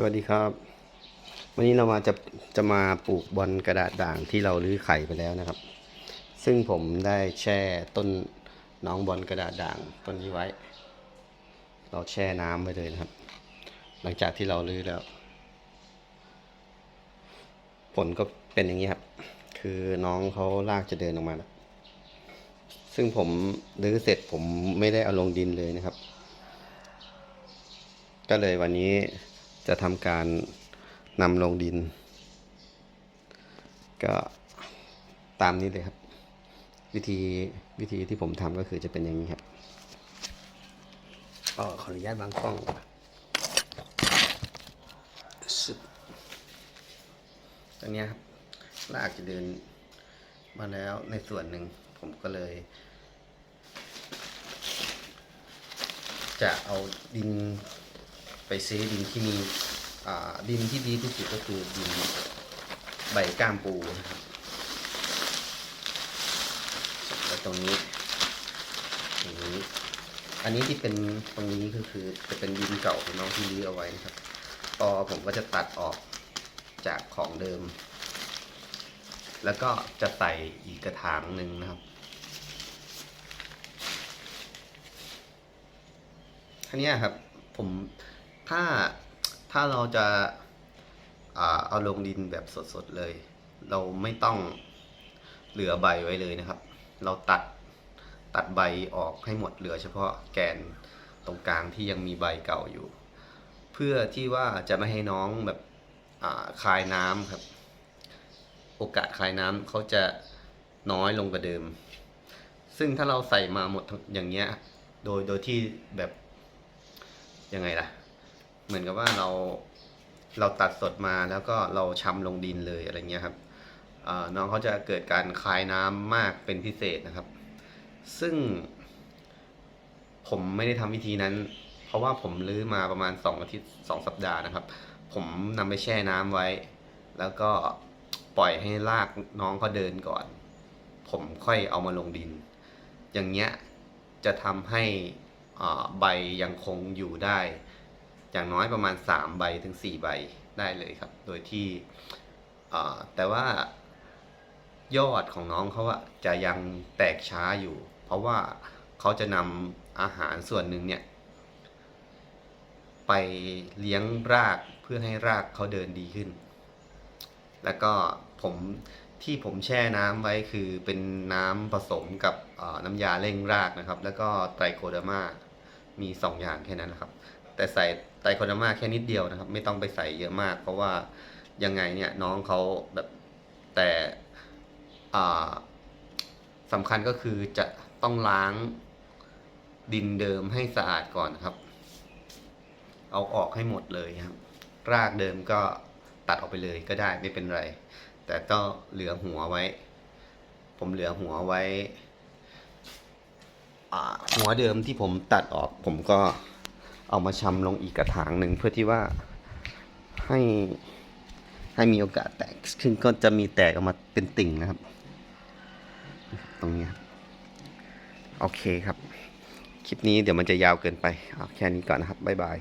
สวัสดีครับ วันนี้เรามาจะจะมาปลูกบอลกระดาษด่างที่เราลื้อไข่ไปแล้วนะครับ ซึ่งผมได้แช่ต้นน้องบอลกระดาษด่างต้นนี้ไว้ เราแช่น้ำไว้เลยนะครับ หลังจากที่เราลื้อแล้ว ผลก็เป็นอย่างนี้ครับ คือน้องเขาลากจะเดินออกมาแล้วซึ่งผมลื้อเสร็จผมไม่ได้เอาลงดินเลยนะครับ ก็เลยวันนี้ จะทำการนำลงดิน ก็ตามนี้เลยครับ วิธีวิธีที่ผมทำก็คือจะเป็นอย่างนี้ครับก็ขออนุญาตวางกล้องสึบตรงนี้ครับลากจะเดินมาแล้วในส่วนหนึ่งผมก็เลย จะเอาดิน ไปซื้อดินที่มีดินที่ดีที่สุดก็คือดินใบก้ามปูนะครับแล้วตรงนี้ตรงนี้ อันนี้ที่เป็นตรงนี้ก็คือจะเป็นดินเก่าของน้องที่รื้อเอาไว้นะครับต่อผมก็จะตัดออกจากของเดิม แล้วก็จะใส่อีกกระถางหนึ่งนะครับทีเนี้ครับผม ถ้าถ้าเราจะเอาลงดินแบบสดๆเลย เราไม่ต้องเหลือใบไว้เลยนะครับ เราตัดตัดใบออกให้หมดเหลือเฉพาะแกนตรงกลางที่ยังมีใบเก่าอยู่ เพื่อที่ว่าจะไม่ให้น้องแบบอ่ายน้ำครับ โอกาสคลายน้ำเขาจะน้อยลงกว่าเดิม ซึ่งถ้าเราใส่มาหมดอย่างเงี้ย โดยโดยที่แบบยังไงล่ะ เหมือนกับว่าเราเราตัดสดมาแล้วก็เราชำลงดินเลยอะไรเงี้ยครับน้องเขาจะเกิดการคายน้ำมากเป็นพิเศษนะครับ ซึ่ง ผมไม่ได้ทำวิธีนั้น เพราะว่าผมลื้อมาประมาณสองอาทิตย์สองสัปดาห์นะครับ ผมนำไปแช่น้ำไว้ แล้วก็ปล่อยให้รากน้องเขาเดินก่อน ผมค่อยเอามาลงดิน อย่างเงี้ยจะทำให้อ่าใบยังคงอยู่ได้ อย่างน้อยประมาณ 3 ใบถึง 4 ใบได้เลยครับ โดยที่แต่ว่ายอดของน้องเขาอะจะยังแตกช้าอยู่ เพราะว่าเขาจะนำอาหารส่วนหนึ่งเนี่ย ไปเลี้ยงรากเพื่อให้รากเขาเดินดีขึ้น แล้วก็ผมที่ผมแช่น้ำไว้คือเป็นน้ำผสมกับน้ำยาเร่งรากนะครับ แล้วก็ไตรโคเดอร์มามี 2 อย่างแค่นั้นนะครับ แต่ใส่ไตรโคเดอร์มาแค่นิดเดียวนะครับ ไม่ต้องไปใส่เยอะมาก เพราะว่ายังไงเนี่ยน้องเขาแบบแต่สำคัญก็คือจะต้องล้างดินเดิมให้สะอาดก่อนครับ เอาออกให้หมดเลยครับ รากเดิมก็ตัดออกไปเลยก็ได้ไม่เป็นไร แต่ก็เหลือหัวไว้ ผมเหลือหัวไว้หัวเดิมที่ผมตัดออกผมก็ เอามาชำลงอีกกระถางหนึ่งเพื่อที่ว่าให้ให้มีโอกาสแตกขึ้นก็จะมีแตกออกมาเป็นติ่งนะครับ ตรงนี้ครับโอเคครับ คลิปนี้เดี๋ยวมันจะยาวเกินไปเอาแค่นี้ก่อนนะครับบ๊ายบาย